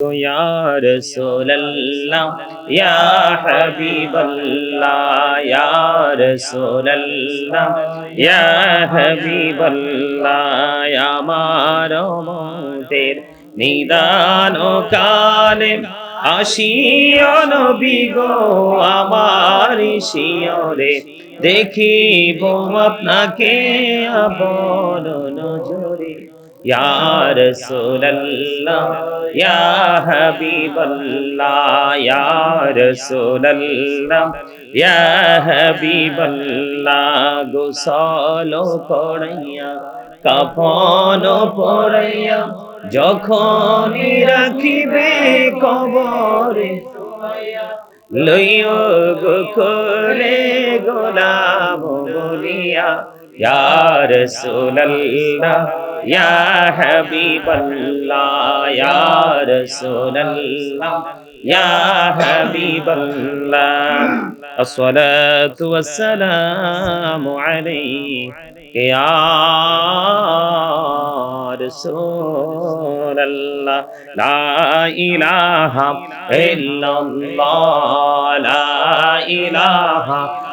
يا رسول الله يا حبيب الله يا رسول الله يا حبيب الله يا আমার মতের নিদান কালে আসিও নবী গো আমার শিয়রে দেখিব আপনাকে আপন নজরে یا رسول اللہ یا حبیب اللہ یا رسول اللہ یا حبیب اللہ گسالو پڑیا কাফনও পড়াইয়া যখন রাখিবে কবরে লইও গো করে গোলাম বলিয়া ইয়ার সোলাল্লাহ يا حبيب الله يا رسول الله يا حبيب الله. الصلاة والسلام عليك يا رسول الله. لا إله إلا الله لا إله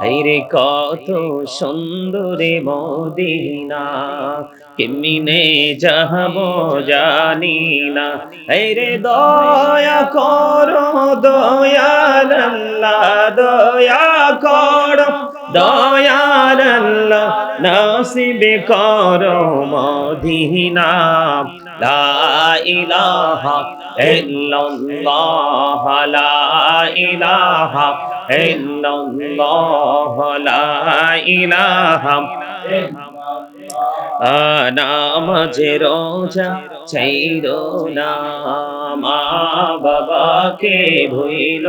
হাইরে কত সুন্দরে মদিনা, কেমিনে যাহব জানি না হাইরে দয়া কর, দয়াল দয়া কর, দয়াল নসিবে কর মদিনা। লাহ ইলাহা লাহ লা ইলাহা ইল্লাল্লাহ, লা ইলাহা নামাজে রোজা চাইর না মা বাবাকে ভুইল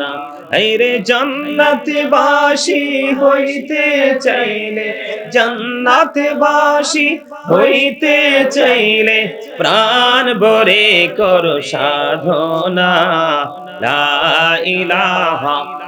না। রে জান্নাতে বাসি হইতে চাইলে জান্নাতে বাসি হইতে চাইলে প্রাণ ভরে করো সাধনা। লা ইলাহা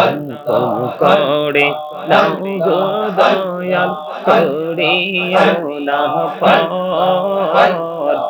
অন্তম করে নাও দয়াল করিয়া না পর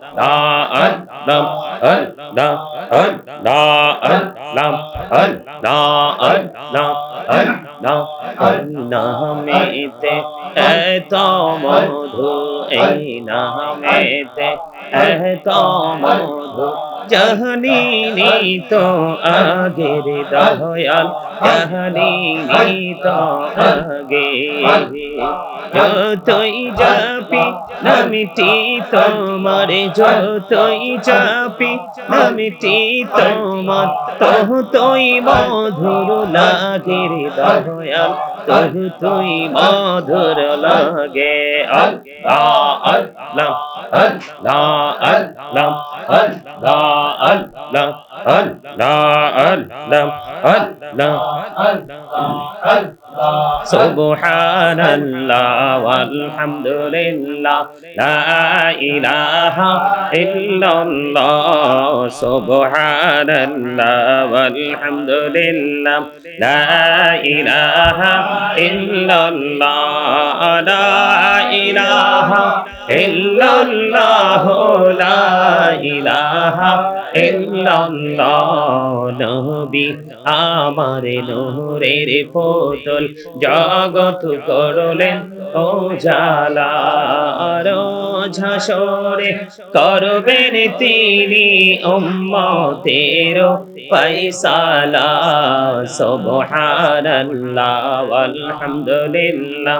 নামেতে এত মধু এই নামেতে এত মধু জাহানি তো আগের দয়াল। জাহানি তো আগে। যতই যাপি, নামিটি তোমার, যতই চাপি, নামিটি তোমার। তহু তুই মধুর লাগে রে দয়াল তহু তুই মধুর লাগে। আল্লাহ আল্লাহ আল্লাহ আল্লাহ। আল্লাহ আল্লাহ আল্লাহ আল্লাহ আল্লাহ আল্লাহ سبحان الله والحمد لله لا إله إلا الله سبحان الله والحمد لله لا إله إلا الله لا إله ইল্লাল্লাহ লা ইলাহা ইল্লাল্লাহ, নবী আমার নূরের পুতুল জগৎ করলেন ও ঝাসরে করবেন তিনি উম্মতের ফয়সালা। সুবহানাল্লাহ আলহামদুলিল্লাহ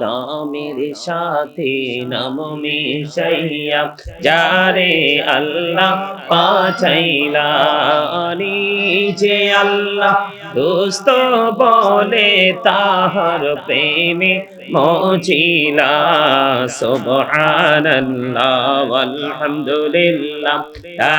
নামের সাথে নাম মিশাইয়া যারে আল্লাহ পাচাইলা যে আল্লাহ দোস্ত বলে, তাহার প্রেমে মজিলা সুবহানাল্লাহ, আলহামদুলিল্লাহ, লা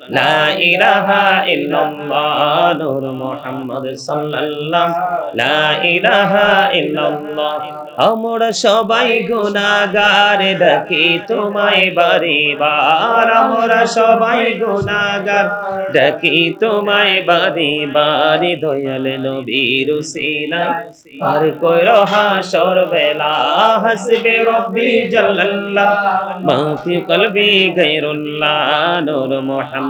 লা সবাই গুনাহগার ডাকি তোমায় বারে বার আমরা সবাই গুনাহগার ডাকি তোমায় বারে বারে দয়াল নবীর আর কই রহা সরবেলা হাসবে রব্বি জাল্লাল্লাহ। মা ফি কলবি গায়রুল্লাহ, নূর মুহাম্মদ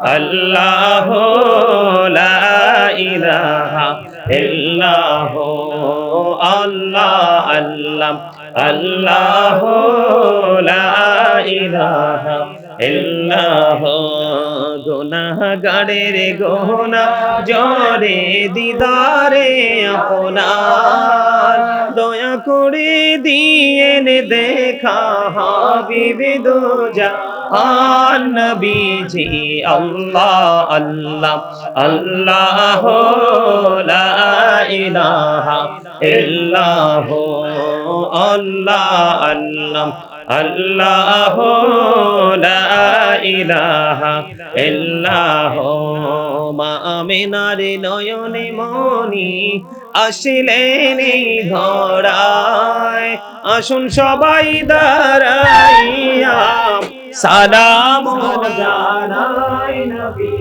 আল্লাহ লা ইলাহা ইল্লাহ, আল্লাহ আল্লাহ আল্লাহ লা ইলাহা ইল্লাহ। গুনাহগারের গোনা জরে দিদারে আপনার, দয়া করে দিয়েন দেখা হাবিবি দুজা নবীজি, আল্লাহ আল্লাহ আল্লাহ লা ইলাহা ইল্লাহ, আল্লাহ আল্লাহ আল্লাহ লা ইলাহা ইল্লাহ। মা নয়নে মনি আসিলেন এই ধরায়। আসুন সবাই দাঁড়াইয়া। সালাম জানাই নবী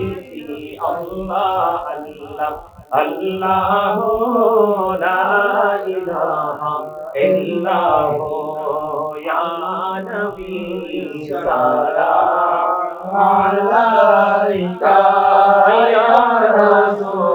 আল্লাহ আল্লাহ আল্লাহ লা ইলাহা ইল্লাহ ইয়া নবী সালাম আলাইকা ইয়া রাসূল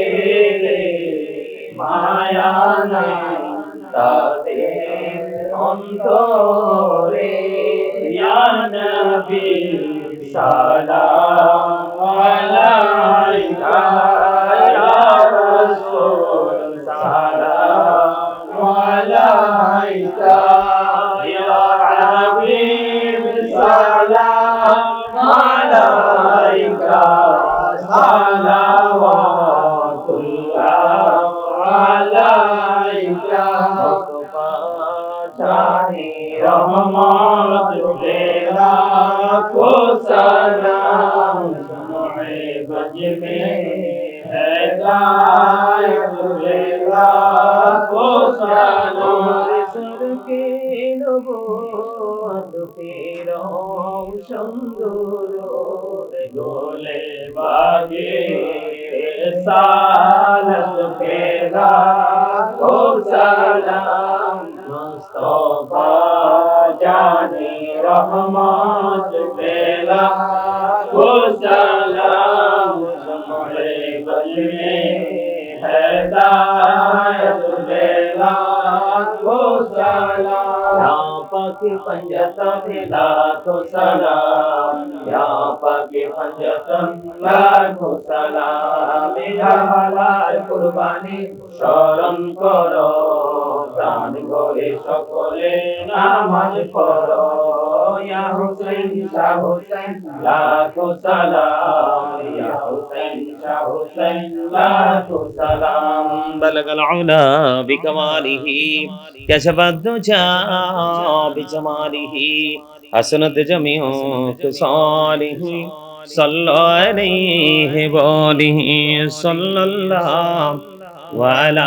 অন্তরে ইয়া নবী সালাম আলাইকা ইয়া রাসূল সালাম আলাইকা ইয়া হাবিব সালাম আলাইকা সালাওয়াতুল্লাহ রূপের সুন্দর গোলে বাগে সাল পেরা ও সালাম মুস্তফা জানি রহমত বেলা ও সালাম সমরে বলমে হেদায়ত বেলা ও সালাম पाके पंजतन लाखो सलाम यहाँ पाके पंजतन लाखो सलाम मेरा হালাল কুরবানি স্মরণ করো প্রাণ ভরে সকলে নামাজ পড়ো ইয়া হুসেন শাহ হুসেন লাখো সালাম ইয়া بلغ العلا بكماله كشف الدجى بجماله حسنت جميع خصاله صلى عليه وآله صلى الله وعلى